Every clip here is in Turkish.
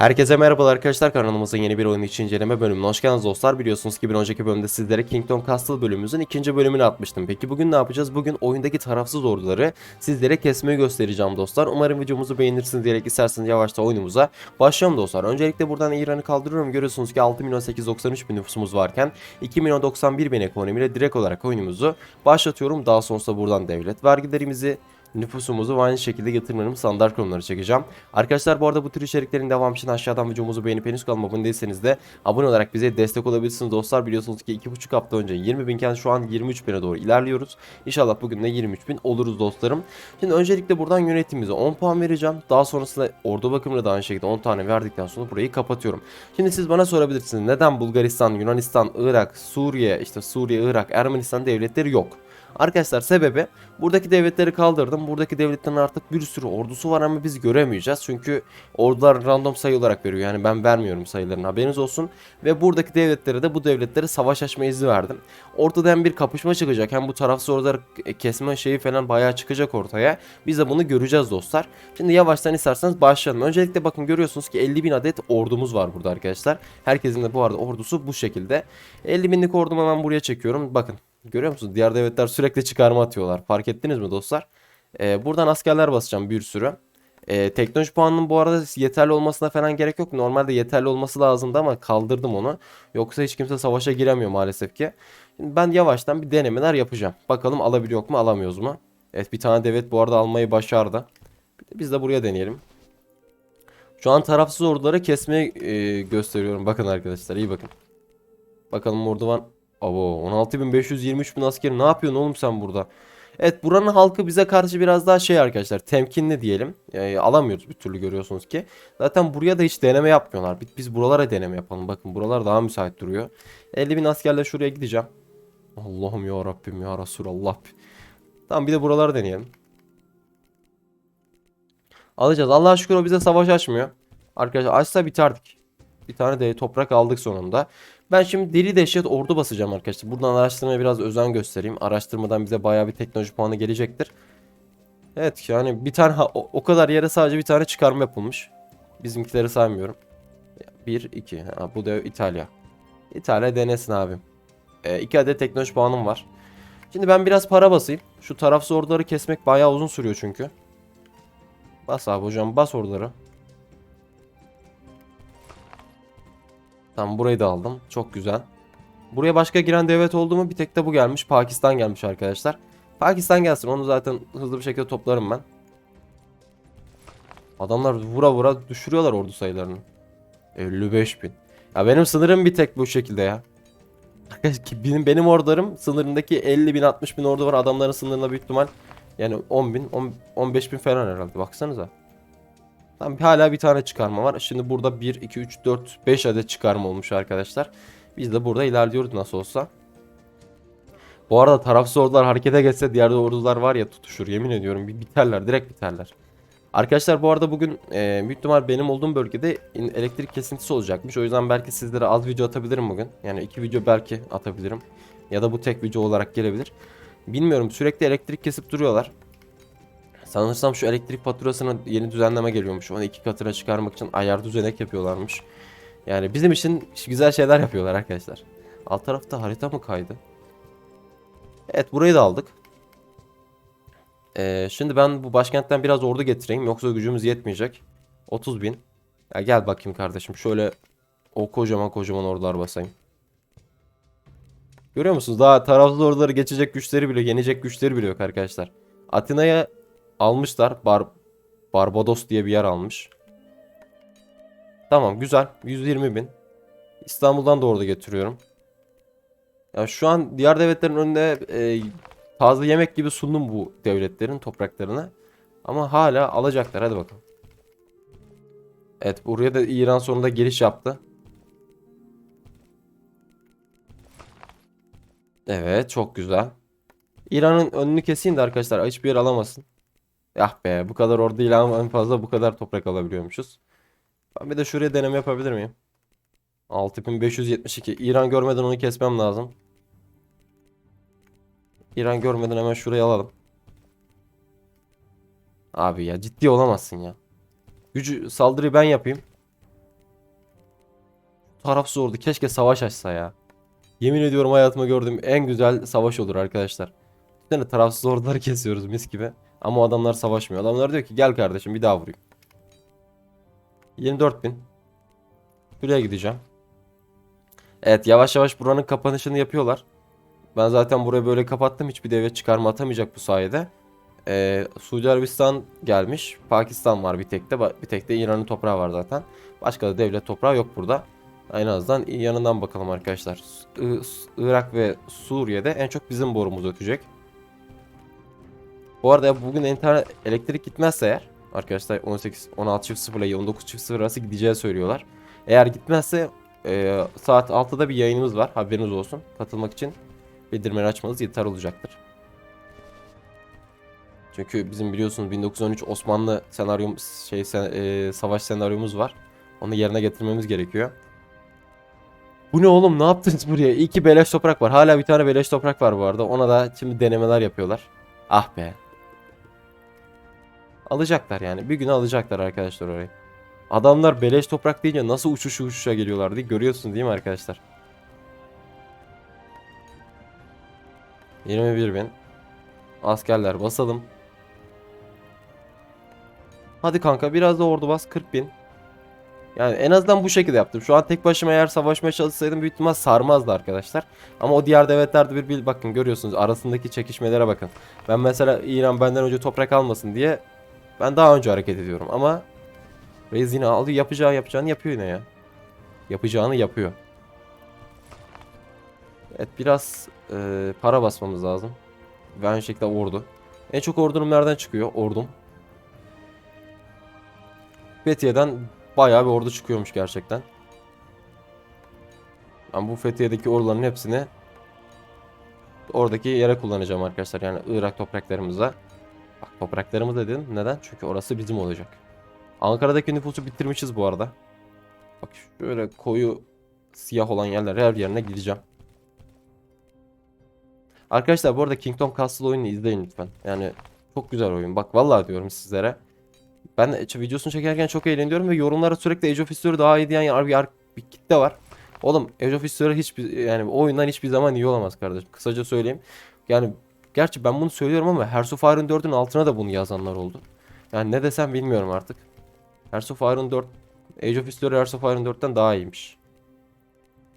Herkese merhabalar arkadaşlar kanalımızın yeni bir oyun için inceleme bölümüne hoş geldiniz dostlar. Biliyorsunuz ki bir önceki bölümde sizlere Kingdom Castle bölümümüzün ikinci bölümünü atmıştım. Peki bugün ne yapacağız? Bugün oyundaki tarafsız orduları sizlere kesmeyi göstereceğim dostlar. Umarım videomuzu beğenirsiniz diyerek isterseniz yavaşça oyunumuza başlayalım dostlar. Öncelikle buradan İran'ı kaldırıyorum. Görüyorsunuz ki 6 milyon 893 bin nüfusumuz varken 2 milyon 91 bin ekonomiyle direkt olarak oyunumuzu başlatıyorum. Daha sonrasında buradan devlet vergilerimizi nüfusumuzu aynı şekilde getirmenin standart konuları çekeceğim. Arkadaşlar bu arada bu tür içeriklerin devamı için aşağıdan videomuzu beğenip henüz kanalıma abone değilseniz de abone olarak bize destek olabilirsiniz dostlar. Biliyorsunuz ki 2,5 hafta önce 20 binken şu an 23 bine doğru ilerliyoruz. İnşallah bugün de 23 bin oluruz dostlarım. Şimdi öncelikle buradan yönetimimize 10 puan vereceğim. Daha sonrasında ordu bakımına da aynı şekilde 10 tane verdikten sonra burayı kapatıyorum. Şimdi siz bana sorabilirsiniz neden Bulgaristan, Yunanistan, Irak, Suriye, işte Suriye, Irak, Ermenistan devletleri yok? Arkadaşlar sebebi buradaki devletleri kaldırdım. Buradaki devletlerin artık bir sürü ordusu var ama biz göremeyeceğiz. Çünkü ordular random sayı olarak veriyor. Yani ben vermiyorum sayılarını haberiniz olsun. Ve buradaki devletlere de bu devletlere savaş açma izni verdim. Ortada hem bir kapışma çıkacak hem bu tarafsız orduları kesme şeyi falan bayağı çıkacak ortaya. Biz de bunu göreceğiz dostlar. Şimdi yavaştan isterseniz başlayalım. Öncelikle bakın görüyorsunuz ki 50 bin adet ordumuz var burada arkadaşlar. Herkesin de bu arada ordusu bu şekilde. 50 binlik ordumu hemen buraya çekiyorum. Bakın Görüyor musunuz? Diğer devletler sürekli çıkarma atıyorlar. Fark ettiniz mi dostlar? Ee, buradan askerler basacağım bir sürü. Ee, teknoloji puanının bu arada yeterli olmasına falan gerek yok. Normalde yeterli olması lazımdı ama kaldırdım onu. Yoksa hiç kimse savaşa giremiyor maalesef ki. Şimdi ben yavaştan bir denemeler yapacağım. Bakalım alabiliyor mu alamıyoruz mu? Evet bir tane devlet bu arada almayı başardı. Biz de buraya deneyelim. Şu an tarafsız orduları kesmeyi e, gösteriyorum. Bakın arkadaşlar iyi bakın. Bakalım ordu var. Abo 16.523 bin asker ne yapıyorsun oğlum sen burada? Evet buranın halkı bize karşı biraz daha şey arkadaşlar temkinli diyelim. Yani alamıyoruz bir türlü görüyorsunuz ki. Zaten buraya da hiç deneme yapmıyorlar. Biz buralara deneme yapalım. Bakın buralar daha müsait duruyor. 50 bin askerle şuraya gideceğim. Allah'ım ya Rabbim ya Resulallah. Tamam bir de buraları deneyelim. Alacağız. Allah'a şükür o bize savaş açmıyor. Arkadaşlar açsa biterdik. Bir tane de toprak aldık sonunda. Ben şimdi deli dehşet ordu basacağım arkadaşlar. Buradan araştırmaya biraz özen göstereyim. Araştırmadan bize bayağı bir teknoloji puanı gelecektir. Evet yani bir tane o, o kadar yere sadece bir tane çıkarma yapılmış. Bizimkileri saymıyorum. 1 2 ha, bu da İtalya. İtalya denesin abim. 2 e, adet teknoloji puanım var. Şimdi ben biraz para basayım. Şu tarafsız orduları kesmek bayağı uzun sürüyor çünkü. Bas abi hocam bas orduları. Tamam burayı da aldım. Çok güzel. Buraya başka giren devlet oldu mu bir tek de bu gelmiş. Pakistan gelmiş arkadaşlar. Pakistan gelsin onu zaten hızlı bir şekilde toplarım ben. Adamlar vura vura düşürüyorlar ordu sayılarını. 55 bin. Ya benim sınırım bir tek bu şekilde ya. benim, benim ordularım sınırındaki 50 bin 60 bin ordu var. Adamların sınırında büyük ihtimal yani 10 bin 10, 15 bin falan herhalde baksanıza. Tamam hala bir tane çıkarma var. Şimdi burada 1, 2, 3, 4, 5 adet çıkarma olmuş arkadaşlar. Biz de burada ilerliyoruz nasıl olsa. Bu arada tarafsız ordular harekete geçse diğer ordular var ya tutuşur yemin ediyorum bir biterler direkt biterler. Arkadaşlar bu arada bugün e, büyük ihtimal benim olduğum bölgede elektrik kesintisi olacakmış. O yüzden belki sizlere az video atabilirim bugün. Yani iki video belki atabilirim. Ya da bu tek video olarak gelebilir. Bilmiyorum sürekli elektrik kesip duruyorlar. Sanırsam şu elektrik faturasına yeni düzenleme geliyormuş. Onu iki katına çıkarmak için ayar düzenek yapıyorlarmış. Yani bizim için güzel şeyler yapıyorlar arkadaşlar. Alt tarafta harita mı kaydı? Evet burayı da aldık. Ee, şimdi ben bu başkentten biraz ordu getireyim. Yoksa gücümüz yetmeyecek. 30 bin. Ya gel bakayım kardeşim. Şöyle o kocaman kocaman ordular basayım. Görüyor musunuz? Daha tarafsız orduları geçecek güçleri bile, yenecek güçleri bile yok arkadaşlar. Atina'ya almışlar. Bar Barbados diye bir yer almış. Tamam güzel. 120 bin. İstanbul'dan da orada getiriyorum. Ya şu an diğer devletlerin önünde e, fazla yemek gibi sundum bu devletlerin topraklarını. Ama hala alacaklar. Hadi bakalım. Evet buraya da İran sonunda giriş yaptı. Evet çok güzel. İran'ın önünü keseyim de arkadaşlar hiçbir yer alamasın. Ah be bu kadar ordu ile en fazla bu kadar toprak alabiliyormuşuz. Ben bir de şuraya deneme yapabilir miyim? 6572. İran görmeden onu kesmem lazım. İran görmeden hemen şurayı alalım. Abi ya ciddi olamazsın ya. Gücü saldırıyı ben yapayım. tarafsız ordu keşke savaş açsa ya. Yemin ediyorum hayatımda gördüğüm en güzel savaş olur arkadaşlar. Bir tane tarafsız orduları kesiyoruz mis gibi. Ama adamlar savaşmıyor. Adamlar diyor ki gel kardeşim bir daha vurayım. 24 bin. Buraya gideceğim. Evet yavaş yavaş buranın kapanışını yapıyorlar. Ben zaten burayı böyle kapattım. Hiçbir devlet çıkarma atamayacak bu sayede. Ee, Suudi Arabistan gelmiş. Pakistan var bir tek de. Bir tek de İran'ın toprağı var zaten. Başka da devlet toprağı yok burada. En azından yanından bakalım arkadaşlar. Irak ve Suriye'de en çok bizim borumuz ötecek. Bu arada bugün internet elektrik gitmezse eğer arkadaşlar 18 16.00 ile 19.00 arası gideceği söylüyorlar. Eğer gitmezse e, saat 6'da bir yayınımız var. Haberiniz olsun. Katılmak için bildirimleri açmanız yeter olacaktır. Çünkü bizim biliyorsunuz 1913 Osmanlı senaryom şey sen- e, savaş senaryomuz var. Onu yerine getirmemiz gerekiyor. Bu ne oğlum ne yaptınız buraya? İyi ki beleş toprak var. Hala bir tane beleş toprak var bu arada. Ona da şimdi denemeler yapıyorlar. Ah be. Alacaklar yani. Bir gün alacaklar arkadaşlar orayı. Adamlar beleş toprak deyince nasıl uçuşu uçuşa geliyorlar diye görüyorsunuz değil mi arkadaşlar? 21 bin. Askerler basalım. Hadi kanka biraz da ordu bas 40 bin. Yani en azından bu şekilde yaptım. Şu an tek başıma eğer savaşmaya çalışsaydım büyük ihtimal sarmazdı arkadaşlar. Ama o diğer devletlerde bir, bir bakın görüyorsunuz arasındaki çekişmelere bakın. Ben mesela İran benden önce toprak almasın diye ben daha önce hareket ediyorum ama Reis yine alıyor yapacağı yapacağını yapıyor yine ya. Yapacağını yapıyor. Evet biraz e, para basmamız lazım. Ve aynı şekilde ordu. En çok ordunum nereden çıkıyor? Ordum. Fethiye'den bayağı bir ordu çıkıyormuş gerçekten. Ben bu Fethiye'deki orduların hepsini oradaki yere kullanacağım arkadaşlar. Yani Irak topraklarımıza. Bak topraklarımız dedim. Neden? Çünkü orası bizim olacak. Ankara'daki nüfusu bitirmişiz bu arada. Bak şöyle koyu siyah olan yerler her yerine gideceğim. Arkadaşlar bu arada Kingdom Castle oyununu izleyin lütfen. Yani çok güzel oyun. Bak vallahi diyorum sizlere. Ben videosunu çekerken çok eğleniyorum ve yorumlara sürekli Age of History daha iyi diyen bir, bir kitle var. Oğlum Age of History hiçbir yani oyundan hiçbir zaman iyi olamaz kardeşim. Kısaca söyleyeyim. Yani gerçi ben bunu söylüyorum ama Hearts of Iron 4'ün altına da bunu yazanlar oldu. Yani ne desem bilmiyorum artık. Hearts of Iron 4 Age of History Hearts of Iron 4'ten daha iyiymiş.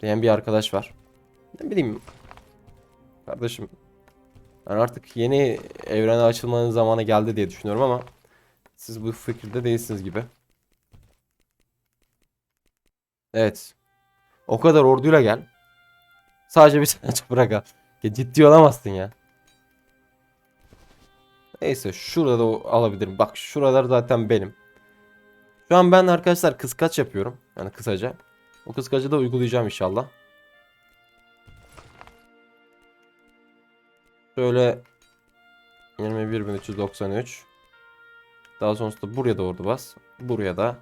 Diyen bir arkadaş var. Ne bileyim. Kardeşim. Ben artık yeni evrene açılmanın zamanı geldi diye düşünüyorum ama siz bu fikirde değilsiniz gibi. Evet. O kadar orduyla gel. Sadece bir tane al. Ya ciddi olamazsın ya. Neyse şurada alabilirim. Bak şuralar zaten benim. Şu an ben arkadaşlar kıskaç yapıyorum. Yani kısaca. O kıskacı da uygulayacağım inşallah. Şöyle 21.393 Daha sonrasında buraya da ordu bas. Buraya da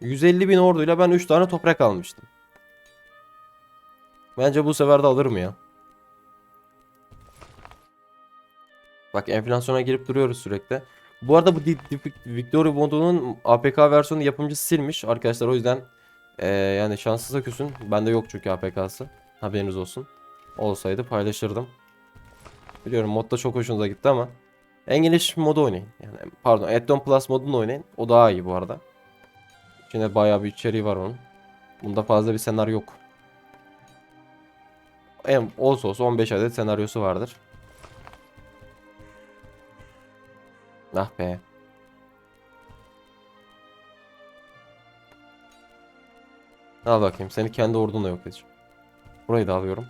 150 bin orduyla ben 3 tane toprak almıştım. Bence bu sefer de alırım ya. Bak enflasyona girip duruyoruz sürekli. Bu arada bu Victory modunun APK versiyonu yapımcısı silmiş arkadaşlar o yüzden eee, yani şanssıza küsün. Bende yok çünkü APK'sı. Haberiniz olsun. Olsaydı paylaşırdım. Biliyorum modda çok hoşunuza gitti ama en geniş modu oynayın. Yani pardon Addon Plus modunu oynayın. O daha iyi bu arada. İçinde bayağı bir içeriği var onun. Bunda fazla bir senaryo yok. En olsa olsa 15 adet senaryosu vardır. Ah be. Al bakayım seni kendi ordunla yok edeceğim. Burayı da alıyorum.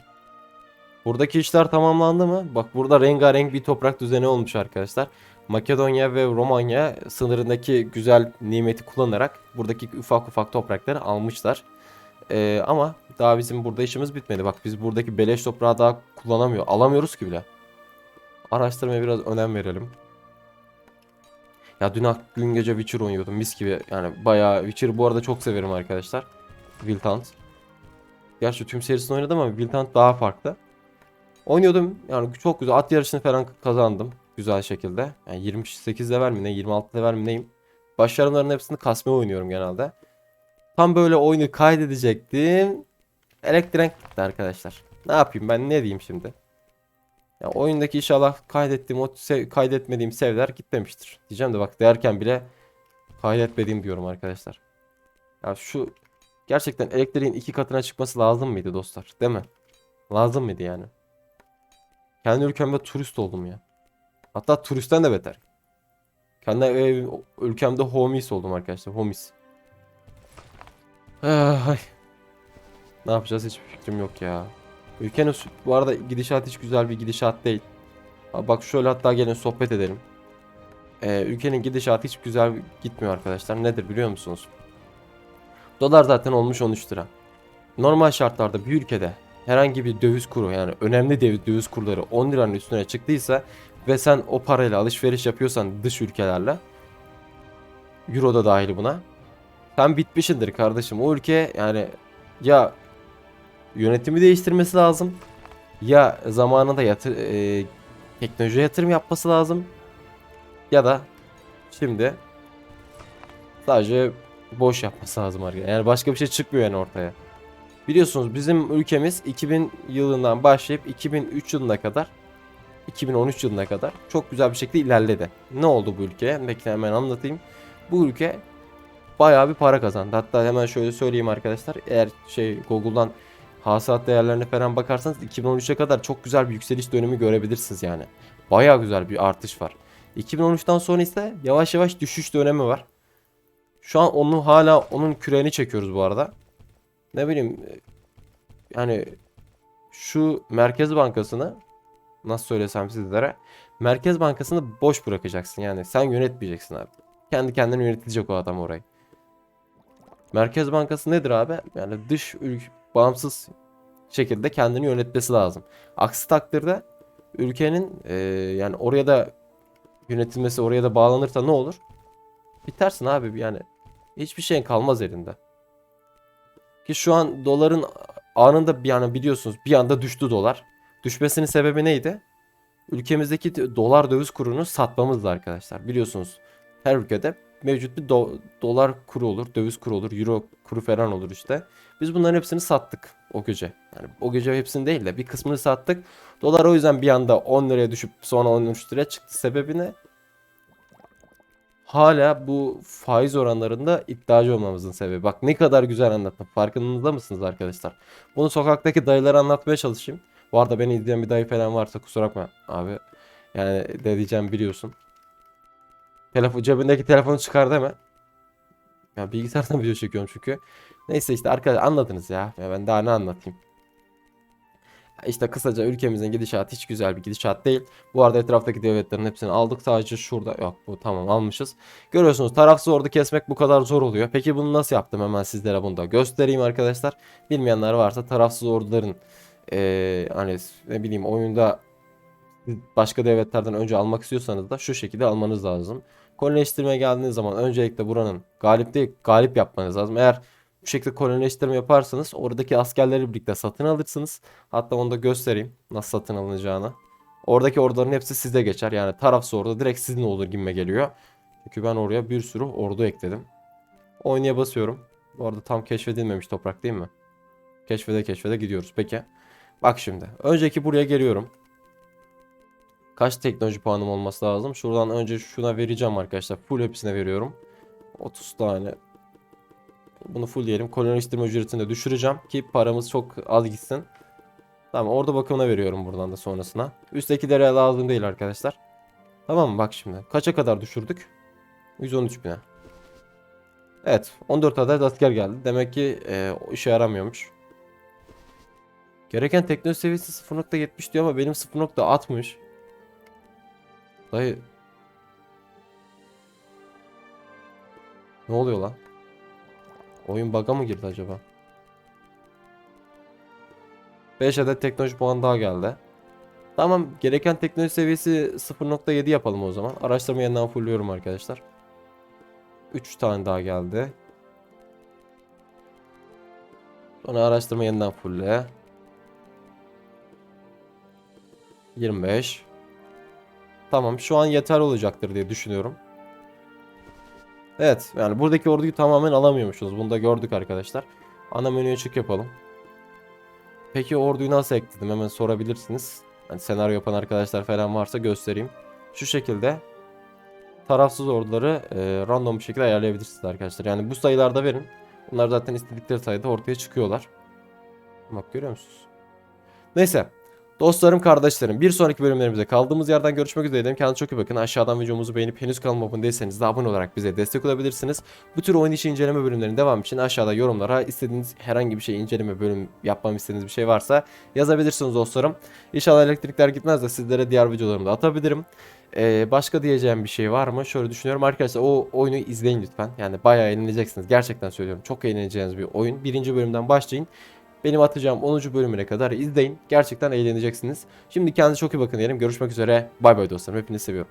Buradaki işler tamamlandı mı? Bak burada rengarenk bir toprak düzeni olmuş arkadaşlar. Makedonya ve Romanya sınırındaki güzel nimeti kullanarak buradaki ufak ufak toprakları almışlar. Ee, ama daha bizim burada işimiz bitmedi. Bak biz buradaki beleş toprağı daha kullanamıyor. Alamıyoruz ki bile. Araştırmaya biraz önem verelim. Ya dün dün gece Witcher oynuyordum mis gibi. Yani bayağı Witcher bu arada çok severim arkadaşlar. Wild Hunt. Gerçi tüm serisini oynadım ama Wild Hunt daha farklı. Oynuyordum yani çok güzel at yarışını falan kazandım güzel şekilde. Yani 28 level mi ne 26 level mi neyim. Başarımların hepsini kasmaya oynuyorum genelde. Tam böyle oyunu kaydedecektim. Elektrik gitti arkadaşlar. Ne yapayım ben ne diyeyim şimdi? Ya oyundaki inşallah kaydettiğim o sev- kaydetmediğim sevler gitmemiştir. Diyeceğim de bak derken bile kaydetmediğim diyorum arkadaşlar. Ya şu gerçekten elektriğin iki katına çıkması lazım mıydı dostlar? Değil mi? Lazım mıydı yani? Kendi ülkemde turist oldum ya. Hatta turistten de beter. Kendi ev, ülkemde homies oldum arkadaşlar. Homies. Ah, Ay. Ne yapacağız hiçbir fikrim yok ya. Ülkenin sü- bu arada gidişat hiç güzel bir gidişat değil. Bak şöyle hatta gelin sohbet edelim. Ee, ülkenin gidişatı hiç güzel gitmiyor arkadaşlar. Nedir biliyor musunuz? Dolar zaten olmuş 13 lira. Normal şartlarda bir ülkede herhangi bir döviz kuru yani önemli döviz kurları 10 liranın üstüne çıktıysa ve sen o parayla alışveriş yapıyorsan dış ülkelerle Euro da dahil buna. Sen bitmişindir kardeşim. O ülke yani ya yönetimi değiştirmesi lazım ya zamanında yatır, e, teknolojiye yatırım yapması lazım ya da şimdi sadece boş yapması lazım arkadaşlar. Yani başka bir şey çıkmıyor yani ortaya. Biliyorsunuz bizim ülkemiz 2000 yılından başlayıp 2003 yılına kadar 2013 yılına kadar çok güzel bir şekilde ilerledi. Ne oldu bu ülkeye? Bekle hemen anlatayım. Bu ülke bayağı bir para kazandı. Hatta hemen şöyle söyleyeyim arkadaşlar. Eğer şey Google'dan hasılat değerlerine falan bakarsanız 2013'e kadar çok güzel bir yükseliş dönemi görebilirsiniz yani. Bayağı güzel bir artış var. 2013'ten sonra ise yavaş yavaş düşüş dönemi var. Şu an onu hala onun küreğini çekiyoruz bu arada. Ne bileyim yani şu Merkez Bankası'nı nasıl söylesem sizlere Merkez Bankası'nı boş bırakacaksın yani sen yönetmeyeceksin abi. Kendi kendine yönetecek o adam orayı. Merkez Bankası nedir abi? Yani dış ülke bağımsız şekilde kendini yönetmesi lazım. Aksi takdirde ülkenin e, yani oraya da yönetilmesi oraya da bağlanırsa ne olur? Bitersin abi yani. Hiçbir şeyin kalmaz elinde. Ki şu an doların anında bir yani biliyorsunuz bir anda düştü dolar. Düşmesinin sebebi neydi? Ülkemizdeki dolar döviz kurunu satmamızdı arkadaşlar. Biliyorsunuz her ülkede mevcut bir do- dolar kuru olur, döviz kuru olur, euro kuru falan olur işte. Biz bunların hepsini sattık o gece. Yani o gece hepsini değil de bir kısmını sattık. Dolar o yüzden bir anda 10 liraya düşüp sonra 13 liraya çıktı. Sebebi ne? Hala bu faiz oranlarında iddiacı olmamızın sebebi. Bak ne kadar güzel anlattım. Farkında mısınız arkadaşlar? Bunu sokaktaki dayılara anlatmaya çalışayım. Bu arada beni izleyen bir dayı falan varsa kusura bakma abi. Yani ne diyeceğim biliyorsun. Telefon, cebindeki telefonu çıkar deme. Ya bilgisayardan video çekiyorum çünkü. Neyse işte arkadaşlar anladınız ya. ya. Ben daha ne anlatayım. İşte kısaca ülkemizin gidişatı hiç güzel bir gidişat değil. Bu arada etraftaki devletlerin hepsini aldık. Sadece şurada yok bu tamam almışız. Görüyorsunuz tarafsız ordu kesmek bu kadar zor oluyor. Peki bunu nasıl yaptım hemen sizlere bunu da göstereyim arkadaşlar. Bilmeyenler varsa tarafsız orduların eee, hani ne bileyim oyunda başka devletlerden önce almak istiyorsanız da şu şekilde almanız lazım. Kolonileştirmeye geldiğiniz zaman öncelikle buranın galip değil galip yapmanız lazım. Eğer bu şekilde kolonileştirme yaparsanız oradaki askerleri birlikte satın alırsınız. Hatta onu da göstereyim nasıl satın alınacağını. Oradaki orduların hepsi size geçer. Yani tarafsız ordu direkt sizin olur gibime geliyor. Çünkü ben oraya bir sürü ordu ekledim. Oynaya basıyorum. Bu arada tam keşfedilmemiş toprak değil mi? Keşfede keşfede gidiyoruz. Peki. Bak şimdi. Önceki buraya geliyorum. Kaç teknoloji puanım olması lazım? Şuradan önce şuna vereceğim arkadaşlar. Full hepsine veriyorum. 30 tane. Bunu full diyelim. Kolonileştirme ücretini de düşüreceğim ki paramız çok az gitsin. Tamam orada bakımına veriyorum buradan da sonrasına. Üsttekilere lazım değil arkadaşlar. Tamam mı? Bak şimdi. Kaça kadar düşürdük? 113 bine. Evet. 14 adet asker geldi. Demek ki e, işe yaramıyormuş. Gereken teknoloji seviyesi 0.70 diyor ama benim 0.60. Dayı. Ne oluyor lan? Oyun bug'a mı girdi acaba? 5 adet teknoloji puan daha geldi. Tamam gereken teknoloji seviyesi 0.7 yapalım o zaman. Araştırma yeniden fullüyorum arkadaşlar. 3 tane daha geldi. Sonra araştırma yeniden fulle. 25. Tamam şu an yeter olacaktır diye düşünüyorum. Evet yani buradaki orduyu tamamen alamıyormuşuz. Bunu da gördük arkadaşlar. Ana menüye çık yapalım. Peki orduyu nasıl ekledim hemen sorabilirsiniz. Hani senaryo yapan arkadaşlar falan varsa göstereyim. Şu şekilde tarafsız orduları e, random bir şekilde ayarlayabilirsiniz arkadaşlar. Yani bu sayılarda verin. Bunlar zaten istedikleri sayıda ortaya çıkıyorlar. Bak görüyor musunuz? Neyse. Dostlarım, kardeşlerim bir sonraki bölümlerimizde kaldığımız yerden görüşmek üzere diyelim. Kendinize çok iyi bakın. Aşağıdan videomuzu beğenip henüz kanalıma abone değilseniz de abone olarak bize destek olabilirsiniz. Bu tür oyun içi inceleme bölümlerinin devamı için aşağıda yorumlara istediğiniz herhangi bir şey inceleme bölüm yapmam istediğiniz bir şey varsa yazabilirsiniz dostlarım. İnşallah elektrikler gitmez de sizlere diğer videolarımı da atabilirim. Ee, başka diyeceğim bir şey var mı? Şöyle düşünüyorum arkadaşlar o oyunu izleyin lütfen. Yani bayağı eğleneceksiniz. Gerçekten söylüyorum. Çok eğleneceğiniz bir oyun. Birinci bölümden başlayın. Benim atacağım 10. bölümüne kadar izleyin. Gerçekten eğleneceksiniz. Şimdi kendinize çok iyi bakın diyelim. Görüşmek üzere. Bay bay dostlarım. Hepinizi seviyorum.